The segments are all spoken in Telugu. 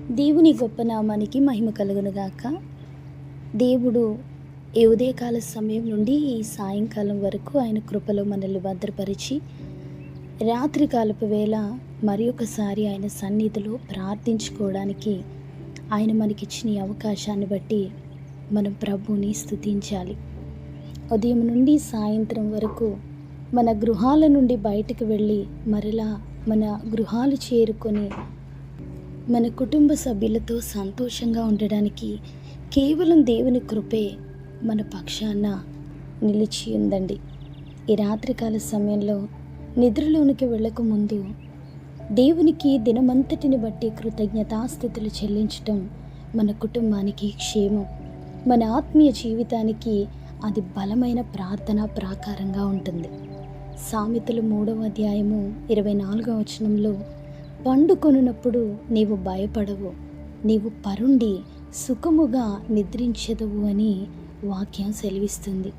దేవుని గొప్ప నామానికి మహిమ కలుగునుగాక. దేవుడు ఈ ఉదయకాల సమయం నుండి ఈ సాయంకాలం వరకు ఆయన కృపలో మనల్ని భద్రపరిచి రాత్రి కాలపు వేళ మరి ఒకసారి ఆయన సన్నిధిలో ప్రార్థించుకోవడానికి ఆయన మనకిచ్చిన అవకాశాన్ని బట్టి మనం ప్రభువుని స్తుతించాలి ఉదయం నుండి సాయంత్రం వరకు మన గృహాల నుండి బయటకు వెళ్ళి మరలా మన గృహాలు చేరుకొని మన కుటుంబ సభ్యులతో సంతోషంగా ఉండడానికి కేవలం దేవుని కృపే మన పక్షాన నిలిచి ఉందండి. ఈ రాత్రికాల సమయంలో నిద్రలోనికి వెళ్ళకముందు దేవునికి దినమంతటిని బట్టి కృతజ్ఞతాస్థితులు చెల్లించటం మన కుటుంబానికి క్షేమం. మన ఆత్మీయ జీవితానికి అది బలమైన ప్రార్థన ప్రాకారంగా ఉంటుంది. సామెతలు మూడవ అధ్యాయము ఇరవై నాలుగవ వచనంలో పండుకొనున్నప్పుడు నీవు భయపడవు నీవు పరుండి సుఖముగా నిద్రించదవు అని వాక్యం సెలవిస్తుంది.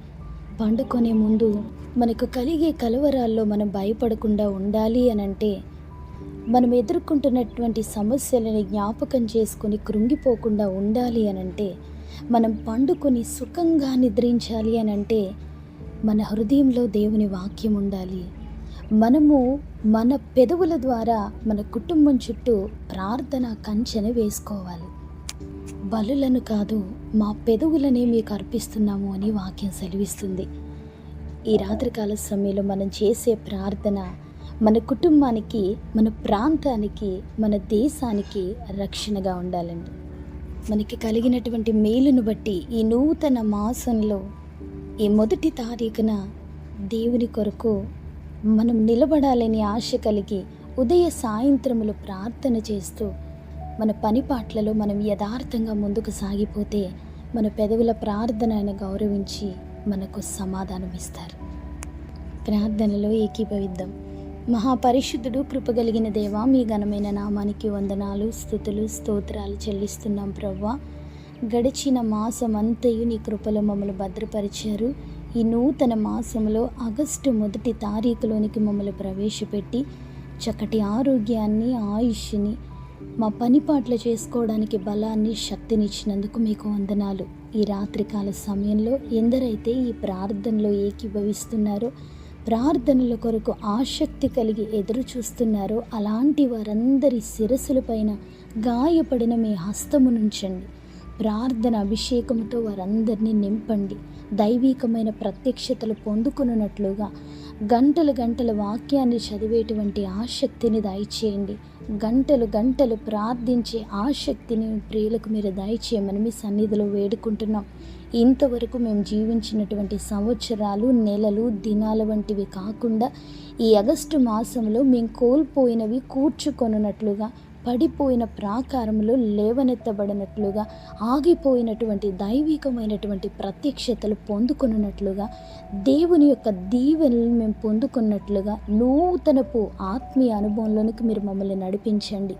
పండుకొనే ముందు మనకు కలిగే కలవరాల్లో మనం భయపడకుండా ఉండాలి అని అంటే మనం ఎదుర్కొంటున్నటువంటి సమస్యలని జ్ఞాపకం చేసుకొని కృంగిపోకుండా ఉండాలి అని అంటే మనం పండుకొని సుఖంగా నిద్రించాలి అని అంటే మన హృదయంలో దేవుని వాక్యం ఉండాలి. మనము మన పెదవుల ద్వారా మన కుటుంబం చుట్టూ ప్రార్థన కంచెను వేసుకోవాలి. బలులను కాదు మా పెదవులనే మీకు అర్పిస్తున్నాము అని వాక్యం సెలవిస్తుంది. ఈ రాత్రికాల సమయంలో మనం చేసే ప్రార్థన మన కుటుంబానికి మన ప్రాంతానికి మన దేశానికి రక్షణగా ఉండాలండి. మనకి కలిగినటువంటి మేలును బట్టి ఈ నూతన మాసంలో ఈ మొదటి తారీఖున దేవుని కొరకు మనం నిలబడాలని ఆశ కలిగి ఉదయ సాయంత్రములు ప్రార్థన చేస్తూ మన పని పాటలలో మనం యథార్థంగా ముందుకు సాగిపోతే మన పెదవుల ప్రార్థన ఆయన గౌరవించి మనకు సమాధానం ఇస్తారు. ప్రార్థనలో ఏకీభవిద్దాం. మహాపరిశుద్ధుడు కృపగలిగిన దేవా మీ ఘనమైన నామానికి వందనాలు స్థుతులు స్తోత్రాలు చెల్లిస్తున్నాం ప్రవ్వా. గడిచిన మాసం అంతయు నీ కృపలో మమ్మల్ని భద్రపరిచారు. ఈ నూతన మాసంలో ఆగస్టు మొదటి తారీఖులోనికి మమ్మల్ని ప్రవేశపెట్టి చక్కటి ఆరోగ్యాన్ని ఆయుష్ని మా పని పాటలు చేసుకోవడానికి బలాన్ని శక్తినిచ్చినందుకు మీకు వందనాలు. ఈ రాత్రికాల సమయంలో ఎందరైతే ఈ ప్రార్థనలో ఏకీభవిస్తున్నారో ప్రార్థనల కొరకు ఆసక్తి కలిగి ఎదురు చూస్తున్నారో అలాంటి వారందరి శిరస్సులపైన గాయపడిన మీ హస్తము నుంచండి. ప్రార్థన అభిషేకంతో వారందరినీ నింపండి. దైవీకమైన ప్రత్యక్షతలు పొందుకున్నట్లుగా గంటలు గంటల వాక్యాన్ని చదివేటువంటి ఆసక్తిని దయచేయండి. గంటలు గంటలు ప్రార్థించే ఆసక్తిని ప్రియులకు మీరు దయచేయమని మీ సన్నిధిలో వేడుకుంటున్నాం. ఇంతవరకు మేము జీవించినటువంటి సంవత్సరాలు నెలలు దినాల వంటివి కాకుండా ఈ ఆగస్టు మాసంలో మేము కోల్పోయినవి కూర్చుకొనున్నట్లుగా పడిపోయిన ప్రాకారంలో లేవనెత్తబడినట్లుగా ఆగిపోయినటువంటి దైవికమైనటువంటి ప్రత్యక్షతలు పొందుకున్నట్లుగా దేవుని యొక్క దీవెనలు మేము పొందుకున్నట్లుగా నూతనపు ఆత్మీయ అనుభవంలోనికి మీరు మమ్మల్ని నడిపించండి.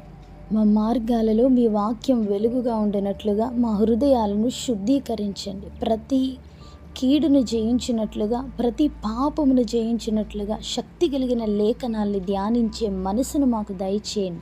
మా మార్గాలలో మీ వాక్యం వెలుగుగా ఉండినట్లుగా మా హృదయాలను శుద్ధీకరించండి. ప్రతి కీడును జయించినట్లుగా ప్రతి పాపమును జయించినట్లుగా శక్తి కలిగిన లేఖనాల్ని ధ్యానించే మనసును మాకు దయచేయండి.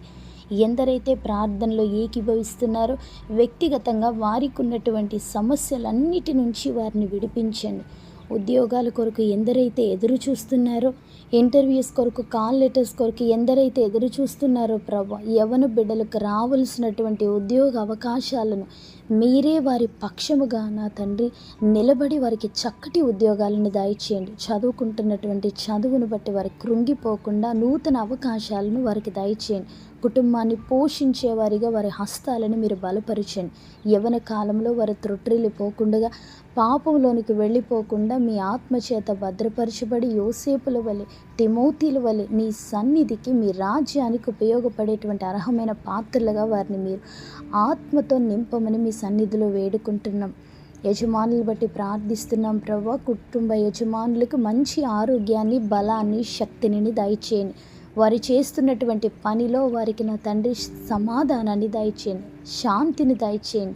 ఎందరైతే ప్రార్థనలో ఏకీభవిస్తున్నారో వ్యక్తిగతంగా వారికి ఉన్నటువంటి సమస్యలన్నిటి నుంచి వారిని విడిపించండి. ఉద్యోగాల కొరకు ఎందరైతే ఎదురు చూస్తున్నారో ఇంటర్వ్యూస్ కొరకు కాల్ లెటర్స్ కొరకు ఎందరైతే ఎదురు చూస్తున్నారో ప్రభా యవన బిడ్డలకు రావలసినటువంటి ఉద్యోగ అవకాశాలను మీరే వారి పక్షముగా నా తండ్రి నిలబడి వారికి చక్కటి ఉద్యోగాలను దయచేయండి. చదువుకుంటున్నటువంటి చదువును బట్టి వారి కృంగిపోకుండా నూతన అవకాశాలను వారికి దయచేయండి. కుటుంబాన్ని పోషించేవారిగా వారి హస్తాలను మీరు బలపరచండి. యవన కాలంలో వారు త్రొట్టిల్లిపోకుండా పాపంలోనికి వెళ్ళిపోకుండా మీ ఆత్మచేత భద్రపరచబడి యోసేపుల వలె తిమోతిల వలె మీ సన్నిధికి మీ రాజ్యానికి ఉపయోగపడేటువంటి అర్హమైన పాత్రలుగా వారిని మీరు ఆత్మతో నింపమని మీ సన్నిధిలో వేడుకుంటున్నాం. యజమానులు బట్టి ప్రార్థిస్తున్నాం ప్రభా. కుటుంబ యజమానులకు మంచి ఆరోగ్యాన్ని బలాన్ని శక్తిని దయచేయండి. వారు చేస్తున్నటువంటి పనిలో వారికి నా తండ్రి సమాధానాన్ని దయచేయండి. శాంతిని దయచేయండి.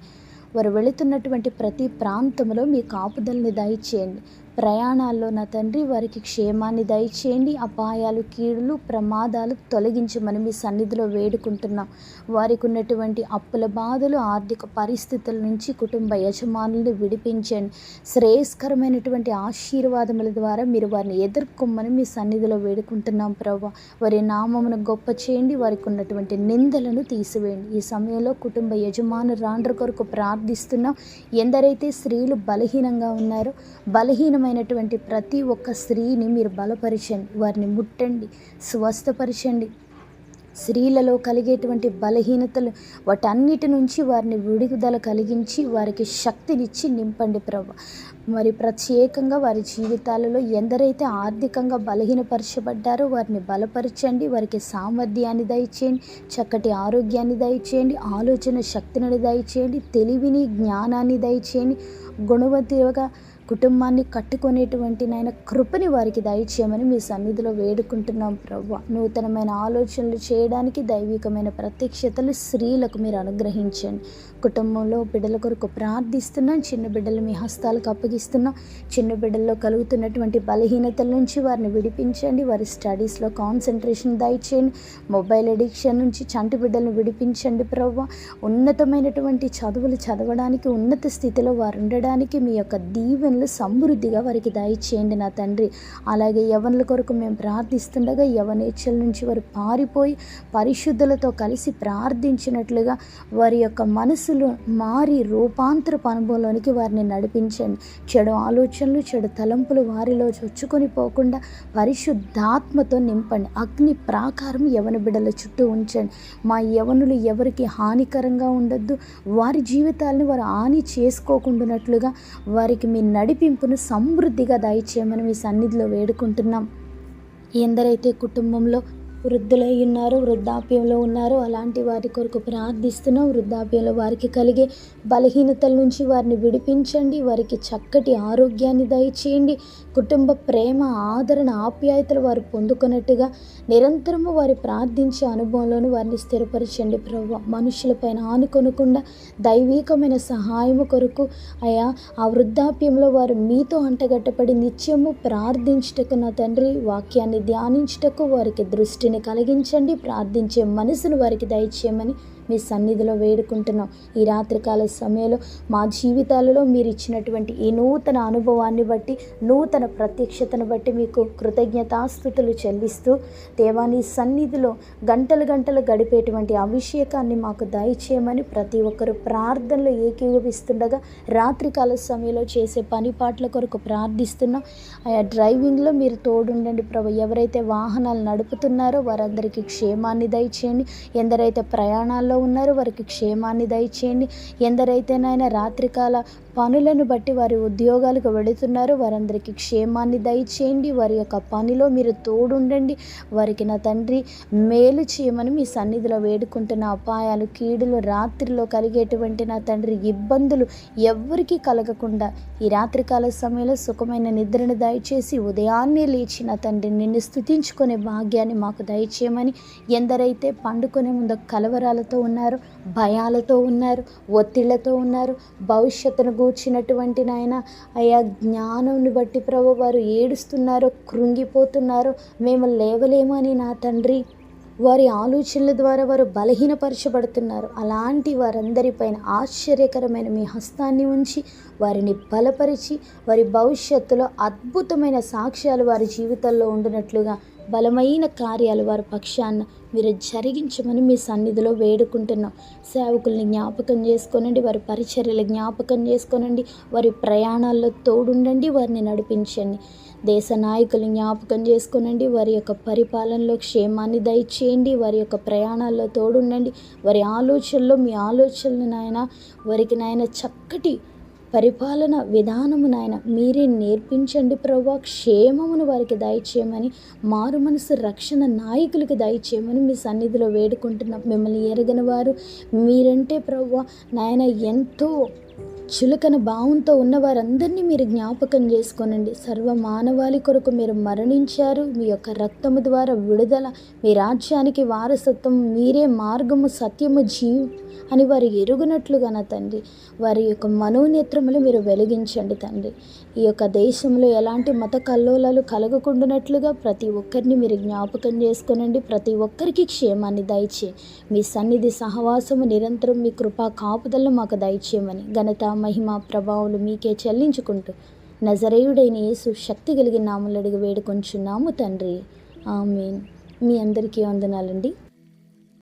వారు వెళుతున్నటువంటి ప్రతి ప్రాంతంలో మీ కాపుదలని దయచేయండి. ప్రయాణాల్లో నా తండ్రి వారికి క్షేమాన్ని దయచేయండి. అపాయాలు కీడులు ప్రమాదాలు తొలగించమని మీ సన్నిధిలో వేడుకుంటున్నాం. వారికి ఉన్నటువంటి అప్పుల బాధలు ఆర్థిక పరిస్థితుల నుంచి కుటుంబ యజమానులను విడిపించండి. శ్రేయస్కరమైనటువంటి ఆశీర్వాదముల ద్వారా మీరు వారిని ఎదుర్కొమ్మని మీ సన్నిధిలో వేడుకుంటున్నాం ప్రభా. వారి నామమును గొప్ప చేయండి. వారికి ఉన్నటువంటి నిందలను తీసివేయండి. ఈ సమయంలో కుటుంబ యజమాను రాండ్ర కొరకు ప్రార్థిస్తున్నాం. ఎందరైతే స్త్రీలు బలహీనంగా ఉన్నారో అవసరమైనటువంటి ప్రతి ఒక్క స్త్రీని మీరు బలపరచండి వారిని ముట్టండి స్వస్థపరచండి. స్త్రీలలో కలిగేటువంటి బలహీనతలు వాటన్నిటి నుంచి వారిని విడుదల కలిగించి వారికి శక్తినిచ్చి నింపండి ప్రభు. మరి ప్రత్యేకంగా వారి జీవితాలలో ఎందరైతే ఆర్థికంగా బలహీనపరచబడ్డారో వారిని బలపరచండి వారికి సామర్థ్యాన్ని దయచేయండి చక్కటి ఆరోగ్యాన్ని దయచేయండి ఆలోచన శక్తిని దయచేయండి తెలివిని జ్ఞానాన్ని దయచేయండి గుణవతిగా కుటుంబాన్ని కట్టుకునేటువంటి నాయన కృపని వారికి దయచేయమని మీ సన్నిధిలో వేడుకుంటున్నాం ప్రభు. నూతనమైన ఆలోచనలు చేయడానికి దైవికమైన ప్రత్యక్షతలు స్త్రీలకు మీరు అనుగ్రహించండి. కుటుంబంలో బిడ్డల కొరకు ప్రార్థిస్తున్నాం. చిన్న బిడ్డలు మీ హస్తాలకు అప్పగిస్తున్నాం. చిన్న బిడ్డల్లో కలుగుతున్నటువంటి బలహీనతల నుంచి వారిని విడిపించండి. వారి స్టడీస్లో కాన్సన్ట్రేషన్ దయచేయండి. మొబైల్ అడిక్షన్ నుంచి చంటి బిడ్డలను విడిపించండి ప్రవ్వ ఉన్నతమైనటువంటి చదువులు చదవడానికి ఉన్నత స్థితిలో వారు ఉండడానికి మీ యొక్క దీవెన దీవెనలు సమృద్ధిగా వారికి దయచేయండి నా తండ్రి. అలాగే యవనుల కొరకు మేము ప్రార్థిస్తుండగా యవనేచ్ఛల నుంచి వారు పారిపోయి పరిశుద్ధులతో కలిసి ప్రార్థించినట్లుగా వారి యొక్క మనసులు మారి రూపాంతరపు అనుభవంలోనికి వారిని నడిపించండి. చెడు ఆలోచనలు చెడు తలంపులు వారిలో చొచ్చుకొని పోకుండా పరిశుద్ధాత్మతో నింపండి. అగ్ని ప్రాకారం యవన బిడ్డల చుట్టూ ఉంచండి. మా యవనులు ఎవరికి హానికరంగా ఉండొద్దు. వారి జీవితాలను వారు హాని చేసుకోకుండా వారికి మీ నడిపింపును సమృద్ధిగా దయచేయమని మీ సన్నిధిలో వేడుకుంటున్నాం. ఎందరైతే కుటుంబంలో వృద్ధులై ఉన్నారు వృద్ధాప్యంలో ఉన్నారు. అలాంటి వారి కొరకు ప్రార్థిస్తున్నాం. వృద్ధాప్యంలో వారికి కలిగే బలహీనతల నుంచి వారిని విడిపించండి. వారికి చక్కటి ఆరోగ్యాన్ని దయచేయండి. కుటుంబ ప్రేమ ఆదరణ ఆప్యాయతలు వారు పొందుకున్నట్టుగా నిరంతరము వారి ప్రార్థించే అనుభవంలోనూ వారిని స్థిరపరచండి ప్రభు. మనుషులపైన ఆనుకొనకుండా దైవీకమైన సహాయము కొరకు అయా ఆ వృద్ధాప్యంలో వారు మీతో అంటగట్టబడి నిత్యము ప్రార్థించుటకు నా తండ్రి వాక్యాన్ని ధ్యానించుటకు వారికి దృష్టి దృష్టిని కలిగించండి ప్రార్థించే మనసును వారికి దయచేయమని మీ సన్నిధిలో వేడుకుంటున్నాం. ఈ రాత్రికాల సమయంలో మా జీవితాలలో మీరు ఇచ్చినటువంటి ఈ నూతన అనుభవాన్ని బట్టి నూతన ప్రత్యక్షతను బట్టి మీకు కృతజ్ఞతాస్థుతులు చెల్లిస్తూ దేవాని సన్నిధిలో గంటలు గంటలు గడిపేటువంటి అభిషేకాన్ని మాకు దయచేయమని ప్రతి ఒక్కరు ప్రార్థనలో ఏకీభవిస్తుండగా రాత్రికాల సమయంలో చేసే పని పాటల కొరకు ప్రార్థిస్తున్నాం. ఆయా డ్రైవింగ్లో మీరు తోడుండండి ప్రభు. ఎవరైతే వాహనాలు నడుపుతున్నారో వారందరికీ క్షేమాన్ని దయచేయండి. ఎందరైతే ప్రయాణాల్లో ఉన్నారో. వారికి క్షేమాన్ని దయచేయండి. ఎందరైతేనైనా రాత్రికాల పనులను బట్టి వారి ఉద్యోగాలకు వెళుతున్నారు. వారందరికీ క్షేమాన్ని దయచేయండి. వారి యొక్క పనిలో మీరు తోడుండండి. వారికి నా తండ్రి మేలు చేయమని మీ సన్నిధిలో వేడుకుంటున్న అపాయాలు కీడులు రాత్రిలో కలిగేటువంటి నా తండ్రి ఇబ్బందులు ఎవ్వరికీ కలగకుండా ఈ రాత్రికాల సమయంలో సుఖమైన నిద్రను దయచేసి ఉదయాన్నే లేచి నా తండ్రి నిన్ను స్థుతించుకునే భాగ్యాన్ని మాకు దయచేయమని ఎందరైతే పండుకునే ముందు కలవరాలతో ఉన్నారు భయాలతో ఉన్నారు ఒత్తిళ్ళతో ఉన్నారు భవిష్యత్తును వచ్చినటువంటి నాయన అయా జ్ఞానంని బట్టి ప్రభు వారు ఏడుస్తున్నారో కృంగిపోతున్నారో మేము లేవలేమని నా తండ్రి. వారి ఆలోచనల ద్వారా వారు బలహీనపరచబడుతున్నారు. అలాంటి వారందరిపైన ఆశ్చర్యకరమైన మీ హస్తాన్ని ఉంచి వారిని బలపరిచి వారి భవిష్యత్తులో అద్భుతమైన సాక్ష్యాలు వారి జీవితంలో ఉండినట్లుగా బలమైన కార్యాలు వారి పక్షాన మీరు జరిగించమని మీ సన్నిధిలో వేడుకుంటున్నాం. సేవకుల్ని జ్ఞాపకం చేసుకోనండి వారి పరిచర్యలు జ్ఞాపకం చేసుకోనండి వారి ప్రయాణాల్లో తోడుండండి వారిని నడిపించండి. దేశ నాయకులు జ్ఞాపకం చేసుకోనండి వారి యొక్క పరిపాలనలో క్షేమాన్ని దయచేయండి వారి యొక్క ప్రయాణాల్లో తోడుండండి వారి ఆలోచనలో మీ ఆలోచనలు నాయన వారికి నాయన చక్కటి పరిపాలన విధానము నాయన మీరే నేర్పించండి ప్రభా. క్షేమమును వారికి దయచేయమని మారు మనసు రక్షణ నాయకులకి దయచేయమని మీ సన్నిధిలో వేడుకుంటున్నాం. మిమ్మల్ని ఎరగని వారు మీరంటే ప్రభా. నాయన ఎంతో చులకన భావంతో ఉన్న వారందరినీ మీరు జ్ఞాపకం చేసుకోనండి. సర్వ మానవాళి కొరకు మీరు మరణించారు. మీ యొక్క రక్తము ద్వారా విడుదల మీ రాజ్యానికి వారసత్వం మీరే మార్గము సత్యము జీవి అని వారు ఎరుగునట్లుగా నా తండ్రి. వారి యొక్క మనోనేత్రములు మీరు వెలిగించండి తండ్రి. ఈ యొక్క దేశంలో ఎలాంటి మత కల్లోలాలు కలగకుండానట్లుగా ప్రతి ఒక్కరిని మీరు జ్ఞాపకం చేసుకునండి. ప్రతి ఒక్కరికి క్షేమాన్ని దయచే మీ సన్నిధి సహవాసము నిరంతరం మీ కృపా కాపుదలను మాకు దయచేయమని ఘనత మహిమ ప్రభావాలు మీకే చెల్లించుకుంటూ నజరేయుడైన యేసు శక్తి కలిగిన నామలు అడిగి వేడుకొంచున్నాము తండ్రి. ఆమెన్. మీ అందరికీ వందనాలండి.